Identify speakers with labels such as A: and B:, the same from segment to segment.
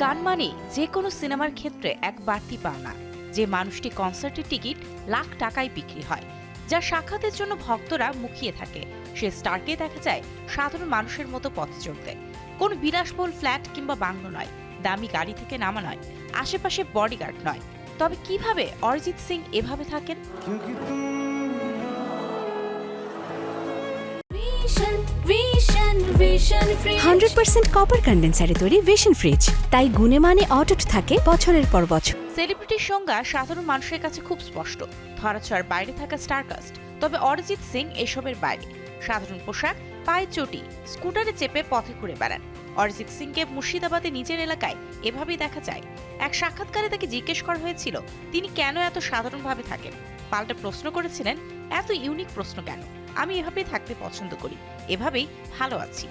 A: গান মানে যে কোনো সিনেমার ক্ষেত্রে এক বাড়তি পাওনা। যে মানুষটি কনসার্টের টিকিট লাখ টাকায় বিক্রি হয়, যা সাক্ষাতের জন্য ভক্তরা মুখিয়ে থাকে। সে স্টারকে দেখা যায় সাধারণ মানুষের মতো পথ চলতে। কোন বিলাসবহুল ফ্ল্যাট কিংবা বাংলো নয়, দামি গাড়ি থেকে নামা নয়, আশেপাশে বডিগার্ড নয়। তবে কীভাবে অরিজিৎ সিং এভাবে থাকেন?
B: হান্ড্রেড পার্সেন্ট কপার কন্ডেন্সারে তৈরি ভিশন ফ্রিজ তাই গুণে মানে অটুট থাকে বছরের পর বছর।
A: সেলিব্রিটির সংজ্ঞা সাধারণ মানুষের কাছে খুব স্পষ্ট। ধরাছোঁয়ার বাইরে থাকা স্টারকাস্ট তবে অরিজিৎ সিং এসবের বাইরে। সাধারণ পোশাক পায়ে চটি স্কুটারে চেপে পথে ঘুরে বেড়ান। অরিজিৎ সিংকে মুর্শিদাবাদে নিজের এলাকায় এভাবেই দেখা যায়। এক সাক্ষাৎকারে তাকে জিজ্ঞেস করা হয়েছিল তিনি কেন এত সাধারণভাবে থাকেন? পাল্টা প্রশ্ন করেছিলেন এত ইউনিক প্রশ্ন কেন? আমি এভাবে থাকতে পছন্দ করি। এভাবেই ভালো আছি।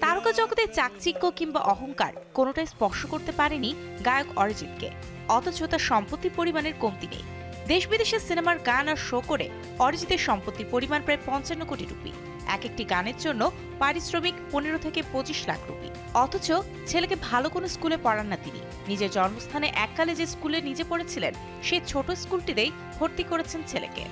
A: তারকা জগতে চাকচিক্য কিংবা অহংকার কোনোটাই স্পর্শ করতে পারেনি গায়ক অরিজিৎকে। অথচ তার সম্পত্তি পরিমাণের কমতি নেই। দেশ বিদেশের সিনেমার গান আর শো করে অরিজিতের সম্পত্তির পরিমাণ প্রায় পঞ্চান্ন কোটি রুপি। এক একটি গানের জন্য পারিশ্রমিক পনেরো থেকে পঁচিশ লাখ রুপি। অথচ ছেলেকে ভালো কোনো স্কুলে পড়ান না তিনি। নিজের জন্মস্থানে এককালে যে স্কুলে নিজে পড়েছিলেন, সেই ছোট স্কুলটিতেই ভর্তি করেছেন ছেলেকে।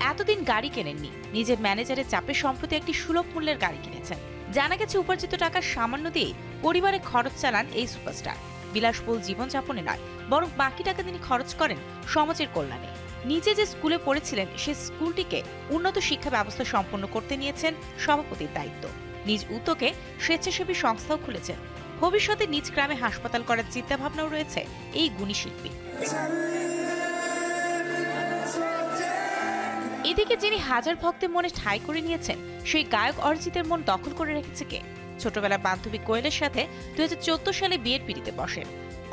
A: এতদিন গাড়ি কেনেননি। নিজের ম্যানেজারের চাপে সম্প্রতি একটি সুলভ মূল্যের গাড়ি কিনেছেন। জানা গেছে, উপার্জিত টাকার সামান্য দিয়ে পরিবারে খরচ চালান এই সুপারস্টার। বিলাসবহুল জীবনযাপনে নয়, বরং বাকি টাকা তিনি খরচ করেন সমাজের কল্যাণে। নিজে যে স্কুলে পড়েছিলেন, সে স্কুলটিকে উন্নত শিক্ষা ব্যবস্থা সম্পন্ন করতে নিয়েছেন সভাপতির দায়িত্ব। নিজ উদ্যোগে স্বেচ্ছাসেবী সংস্থাও খুলেছেন। ভবিষ্যতে নিজ গ্রামে হাসপাতাল করার চিন্তাভাবনাও রয়েছে এই গুণী শিল্পী। এদিকে যিনি হাজার ভক্তের মনে ঠাঁই করে নিয়েছেন, সেই গায়ক অরিজিতের মন দখল করে রেখেছে কে? ছোটবেলা বান্ধবী কোয়েলের সাথে দুই হাজার চোদ্দ সালে বিয়ের পিড়িতে বসেন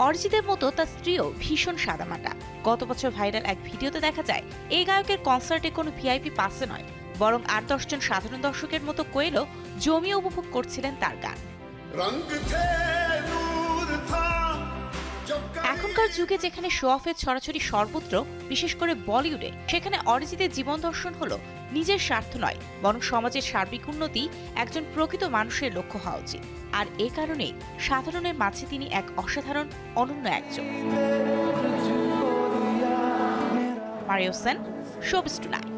A: অরিজিতের মতো তার স্ত্রীও ভীষণ সাদামাটা। গত বছর ভাইরাল এক ভিডিওতে দেখা যায়, এই গায়কের কনসার্টে কোনো ভিআইপি পাসে নয়, বরং আট দশজন সাধারণ দর্শকের মতো কোয়েলও জমিয়ে উপভোগ করছিলেন তার গান। এখনকার যুগে যেখানে শো অফের ছড়াছড়ি সর্বত্র, বিশেষ করে বলিউডে, সেখানে অরিজিতের জীবন দর্শন হলো নিজের স্বার্থ নয়, বরং সমাজের সার্বিক উন্নতি একজন প্রকৃত মানুষের লক্ষ্য হওয়া উচিত। আর এ কারণেই সাধারণের মাঝে তিনি এক অসাধারণ, অনন্য একজন। Mario Sen showbiz tonight